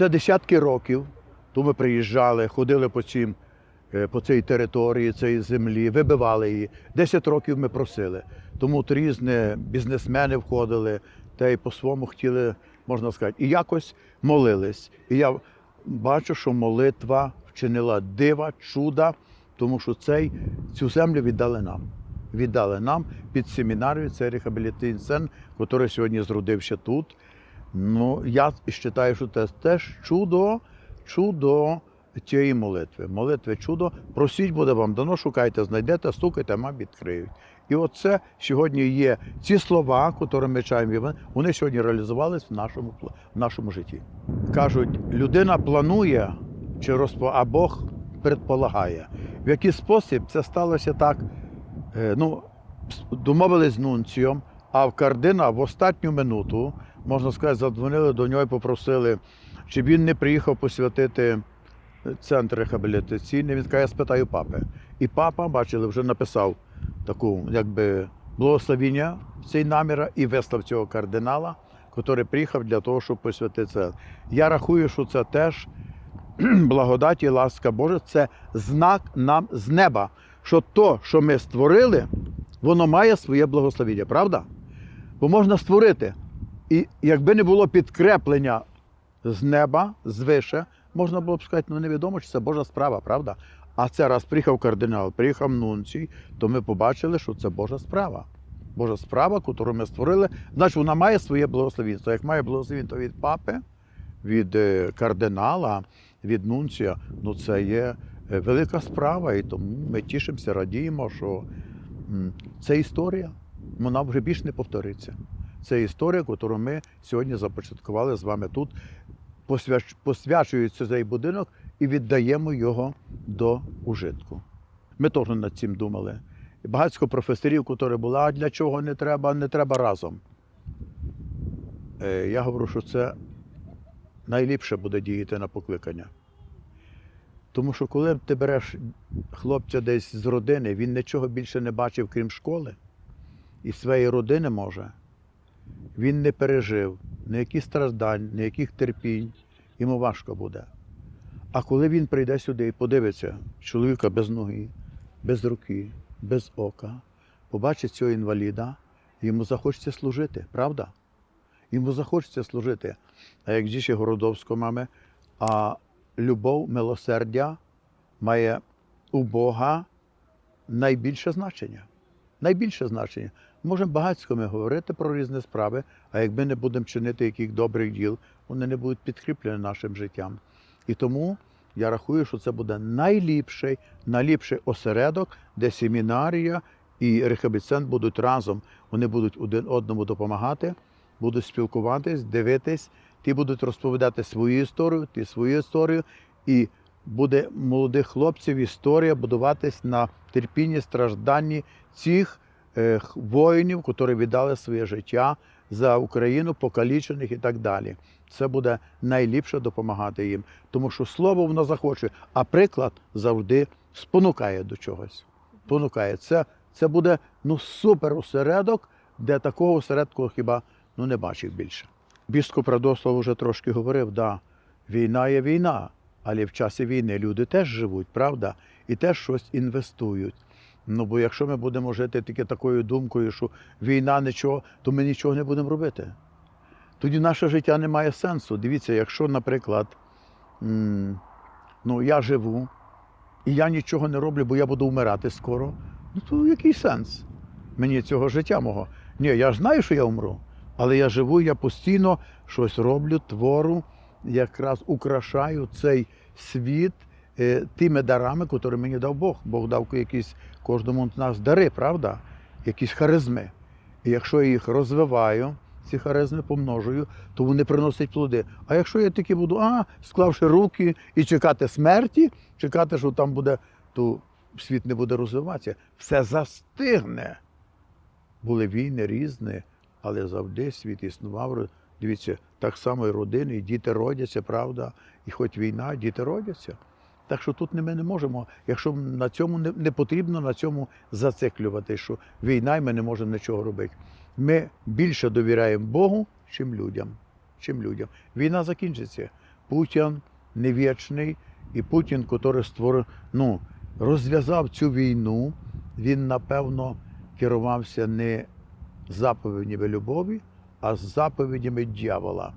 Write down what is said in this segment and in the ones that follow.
Це десятки років. То ми приїжджали, ходили по, цим, е, по цій території, цієї землі, вибивали її. Десять років ми просили. Тому от різні бізнесмени входили та й по-своєму хотіли, можна сказати, і якось молились. І я бачу, що молитва вчинила дива, чуда, тому що цей, цю землю віддали нам. Віддали нам під семінарію, це реабілітаційний центр, який сьогодні зродився тут. Ну, я вважаю, що це теж чудо, чудо тієї молитви. Молитви чудо. Просіть буде вам дано, шукайте, знайдете, стукайте, вам відкриють. І оце сьогодні є ці слова, які ми чаємо, вони сьогодні реалізувалися в нашому, в нашому житті. Кажуть, людина планує, чи розпо... а Бог предполагає. В який спосіб це сталося так. Е, Ну, домовились з нунцієм, а в кардина в останню минуту, можна сказати, задзвонили до нього і попросили, чи він не приїхав посвятити центр реабілітаційний. Він каже, я спитаю папи. І папа, бачили, вже написав таку, якби, благословіння цей намір і вислав цього кардинала, який приїхав для того, щоб посвятити це. Я рахую, що це теж благодать і ласка Божа, це знак нам з неба, що то, що ми створили, воно має своє благословіння, правда? Бо можна створити. І якби не було підкреплення з неба, звише, можна було б сказати, ну невідомо, чи це Божа справа, правда? А це раз приїхав кардинал, приїхав нунцій, то ми побачили, що це Божа справа. Божа справа, яку ми створили, значить вона має своє благословінство. Як має благословінство від папи, від е, кардинала, від нунція, ну це є е, велика справа, і тому ми тішимося, радіємо, що це історія, вона вже більш не повториться. Це історія, яку ми сьогодні започаткували з вами тут. Посвячується цей будинок і віддаємо його до ужитку. Ми теж над цим думали. Багатько професорів, які були, а для чого не треба, не треба разом. Е, Я говорю, що це найліпше буде діяти на покликання. Тому що коли ти береш хлопця десь з родини, він нічого більше не бачив, крім школи, і своєї родини може, він не пережив ніяких страждань, ніяких терпінь, йому важко буде. А коли він прийде сюди і подивиться чоловіка без ноги, без руки, без ока, побачить цього інваліда, йому захочеться служити, правда? Йому захочеться служити. А як діще Городовського мами, а любов, милосердя має у Бога найбільше значення. Найбільше значення. Можемо багатько ми говорити про різні справи, а якби не будемо чинити яких добрих діл, вони не будуть підкріплені нашим життям. І тому я рахую, що це буде найліпший, найліпший осередок, де семінарія і рехабіцент будуть разом. Вони будуть один одному допомагати, будуть спілкуватись, дивитись, ті будуть розповідати свою історію, ті свою історію, і буде молодих хлопців історія будуватись на терпінні, стражданні цих е, воїнів, які віддали своє життя за Україну, покалічених і так далі. Це буде найліпше допомагати їм, тому що слово воно захоче, а приклад завжди спонукає до чогось. Спонукає. Це, це буде ну, супер осередок, де такого осередку хіба ну, не бачив більше. Біскоп Радослав вже трошки говорив, да, війна є війна, але в часі війни люди теж живуть, правда, і теж щось інвестують. Ну, бо якщо ми будемо жити тільки такою думкою, що війна нічого, то ми нічого не будемо робити. Тоді наше життя не має сенсу. Дивіться, якщо, наприклад, ну, я живу і я нічого не роблю, бо я буду вмирати скоро, ну то який сенс мені цього життя мого? Ні, я знаю, що я умру, але я живу, я постійно щось роблю, твору, якраз украшаю цей світ е, тими дарами, які мені дав Бог. Бог дав якісь кожному з нас дари, правда? Якісь харизми. І якщо я їх розвиваю, ці харизми помножую, то вони приносять плоди. А якщо я тільки буду, а, склавши руки і чекати смерті, чекати, що там буде, то світ не буде розвиватися. Все застигне. Були війни різні, але завжди світ існував. Дивіться, так само і родини, і діти родяться, правда, і хоч війна, діти родяться. Так що тут ми не можемо, якщо на цьому не, не потрібно на цьому зациклювати, що війна і ми не можемо нічого робити. Ми більше довіряємо Богу, чим людям. Чим людям. Війна закінчиться. Путін не вічний, і Путін, який створив, ну, розв'язав цю війну, він, напевно, керувався не заповідями любові, а з заповідями дьявола.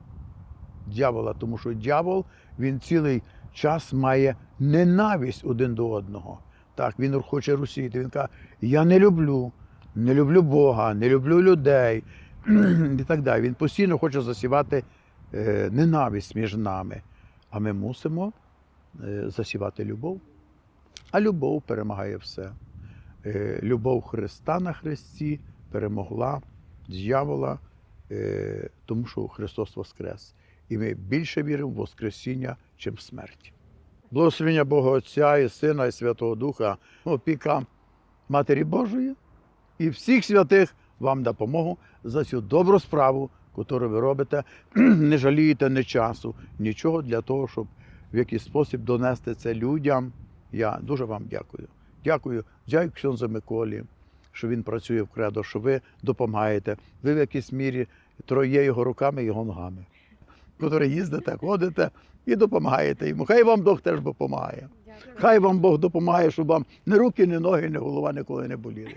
Дьявола, тому що дьявол він цілий час має ненависть один до одного. Так, він хоче русіти. Він каже, я не люблю, не люблю Бога, не люблю людей і так далі. Він постійно хоче засівати е, ненависть між нами. А ми мусимо е, засівати любов. А любов перемагає все. Е, любов Христа на Христі перемогла дьявола, тому що Христос Воскрес. І ми більше віримо в Воскресіння, чим в смерть. Благословення Бога Отця і Сина, і Святого Духа, опіка Матері Божої і всіх святих вам допомогу за цю добру справу, яку ви робите. Не жалієте ні часу, нічого для того, щоб в якийсь спосіб донести це людям. Я дуже вам дякую. Дякую, дякую Ксьонзу Миколі, що він працює в кредо, що ви допомагаєте. Ви в якійсь мірі троє його руками, його ногами, котрі їздите, ходите і допомагаєте йому. Хай вам Бог теж допомагає. Хай вам Бог допомагає, щоб вам ні руки, ні ноги, ні голова ніколи не боліли.